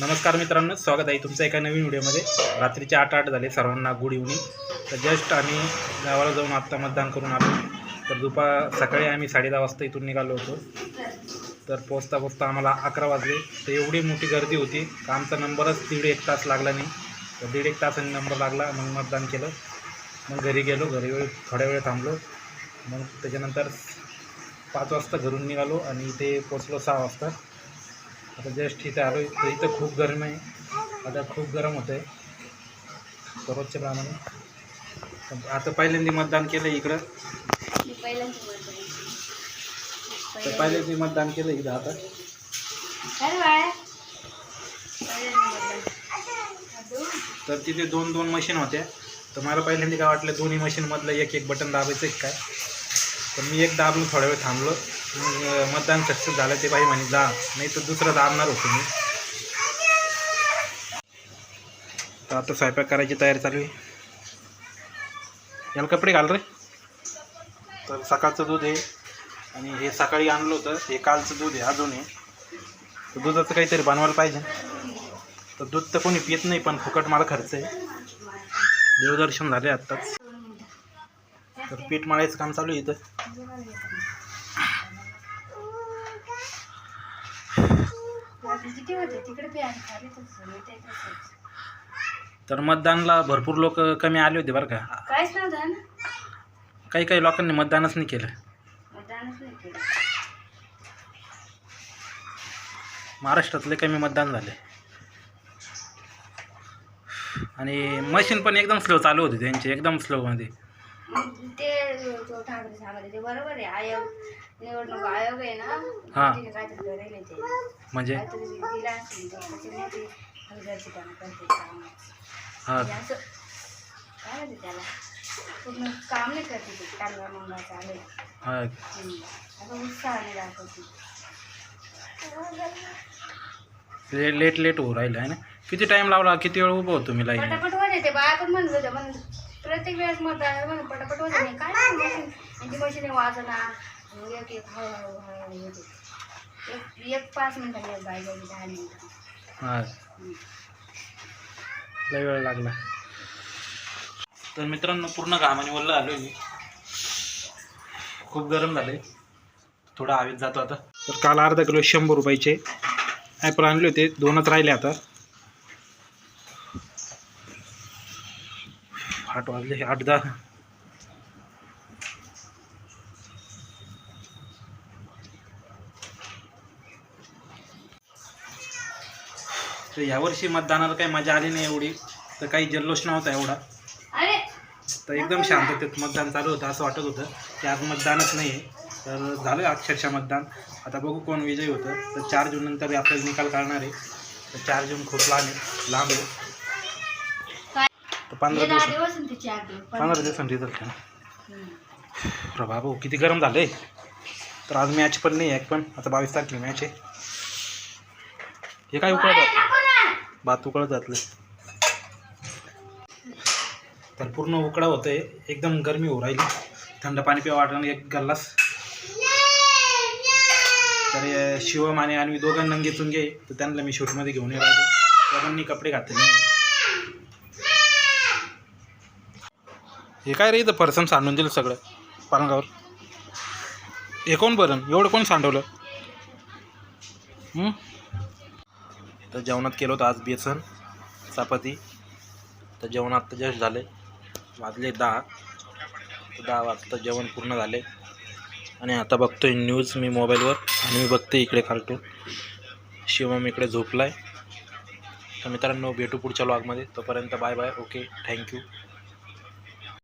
नमस्कार मित्रांनो स्वागत आहे तुमचं एका नवीन व्हिडिओमध्ये. रात्रीचे आठ आठ झाले सर्वांना गुड इव्हनिंग तर जस्ट आम्ही गावाला जाऊन आत्ता मतदान करून आलो. तर दुपार सकाळी आम्ही साडे दहा वाजता इथून निघालो होतो. तर पोचता पोचता आम्हाला अकरा वाजले. तर एवढी मोठी गर्दी होती तर आमचा नंबरच दीड एक तास लागला नाही. तर दीड एक तासाने नंबर लागला मग मतदान केलं. मग घरी गेलो घरी वेळ थोड्या वेळ थांबलो. मग त्याच्यानंतर पाच वाजता घरून निघालो आणि इथे पोचलो सहा वाजता. आता जस्ट इथे आलो तर इथं खूप गरम आहे. आता खूप गरम होतं आहे दररोजच्या प्रमाणे आता पहिल्यांदा मतदान केलं इकडं. तर पहिल्यांदा मतदान केलं इथं आता. तर तिथे दोन दोन मशीन होत्या. तर मला पहिल्यांदा काय वाटलं दोन्ही मशीनमधलं एक एक बटन दाबायचं काय? तर मी एक दाबलो थोडा वेळ थांबलो. मग मतदान सक्सेस झालं ते बाई म्हणे जा. नाही तर दुसरं दाबणार होतो मी. तर आता स्वयंपाक करायची तयारी चालू आहे. याला कपडे घाल रे. तर सकाळचं दूध आहे. आणि हे सकाळी आणलं होतं हे कालचं दूध आहे अजून आहे. तर दुधाचं काहीतरी बनवायला पाहिजे. तर दूध तर कोणी पित नाही पण फुकट मला खर्च आहे. देवदर्शन झाले आत्ताच. तर पीठ मळायचं काम चालू आहे इथं. तिकडे बी खाली तसंच. तर मतदानला भरपूर लोक कमी आले होते बरं का? काहीच नव्हतं ना? काही काही लोकांनी मतदानच नाही केलं. मतदानच नाही केलं. महाराष्ट्रातले कमी मतदान झाले. आणि मशीन पण एकदम स्लो चालू होती त्यांची एकदम स्लोमध्ये ते जो ठाकरे सांगत ते बरोबर आहे आयोग निवडणूक आयोग आहे ना हा. तिने काहीतरी करेल ते म्हणजे? काहीतरी दिला असेल ते करते कामात. म्हणजे असं काय म्हणते त्याला पूर्ण काम नाही करते ते चालेल हां. उत्साहाने दाखवते ले लेट लेट होऊ राहिलं आहे ना? किती टाईम लावला? किती वेळ उभं होतो मी लाईन पटापट होते ते बाया पण म्हणत होत्या पण प्रत्येक वेळेस मत पटापट होते नाही. काय नाही मशीन यांची मशीन वाजणार एक एक हळूहळू हळूहळू होते एक एक पाच मिनिटांनी एक बाय गेली दहा मिनिटं. हां लय वेळ लागला. तर मित्रांनो पूर्ण घामाने वल्ल आलो मी. खूप गरम झाले थोडा हवेत जातो आता. तर काल अर्धा किलो शंभर रुपयाचे ॲपल आणले होते. दोनच राहिले आता. आठ वाजले आठ दहा. तर यावर्षी मतदानाला काही मजा आली नाही एवढी. तर काही जल्लोष नव्हता एवढा. तर एकदम शांततेत मतदान चालू होतं असं वाटत होतं की आज मतदानच नाही आहे तर झालं अक्षरशः मतदान. आता बघू कोण विजयी होतं. तर चार जून नंतर आपल्याला निकाल काढणार आहे. तर चार जून खूप लहान आहे लांब आहे. तर पंधरा हे दिवस पंधरा दिवसांनी रिझल्ट आहे. अरे बाबू किती गरम झालं तर आज मॅच पण नाही आहे एक पण आता बावीस तारखेला मॅच आहे. हे काय उकळत ना. भात उकळत घातलं तर पूर्ण उकडा होतंय एकदम गरमी होऊ राहिली. थंड पाणी पिवा वाटलं एक गल्लास. तर हे शिवम आणि आणवी दोघांना चुंगे तर त्यांना मी शूटमध्ये घेऊन ये राहिलो. दोघांनी कपडे घातले हे काय रे इथं फरसन सांडून दिलं सगळं? पालंगावर. हे कोण बरं? एवढं कोण सांडवलं? तर जेवणात केलं होतं आज बेसन चपाती. तर जेवण आत्ता जस्ट झाले वाजले दहा. दहा वाजता जेवण पूर्ण झाले आणि आता बघतोय न्यूज मी मोबाईलवर आणि मी बघते इकडे कार्टून शिवम इकडे झोपलाय. तर मित्रांनो भेटू पुढच्या लॉगमध्ये तोपर्यंत बाय बाय ओके थँक्यू